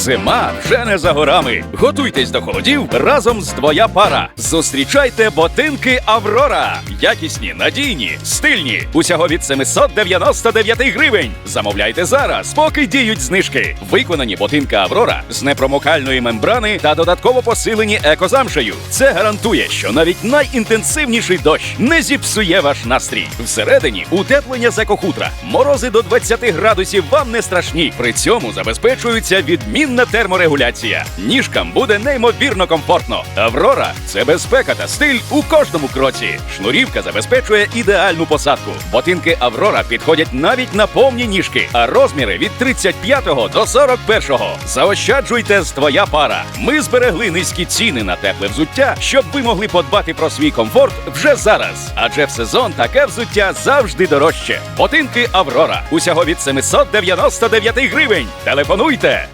Зима вже не за горами. Готуйтесь до холодів разом з твоя пара. Зустрічайте ботинки Аврора. Якісні, надійні, стильні. Усього від 799 гривень. Замовляйте зараз, поки діють знижки. Виконані ботинки Аврора з непромокальної мембрани та додатково посилені екозамшею. Це гарантує, що навіть найінтенсивніший дощ не зіпсує ваш настрій. Всередині утеплення з екохутра. Морози до 20 градусів вам не страшні. При цьому забезпечується відмінна терморегуляція. Ніжкам буде неймовірно комфортно. Аврора це безпека та стиль у кожному кроці. Шнурівка забезпечує ідеальну посадку. Ботинки Аврора підходять навіть на повні ніжки, а розміри від 35 до 41. Заощаджуйте з твоя пара. Ми зберегли низькі ціни на тепле взуття, щоб ви могли подбати про свій комфорт вже зараз. Адже в сезон таке взуття завжди дорожче. Ботинки Аврора. Усього від 799 гривень. Телефонуйте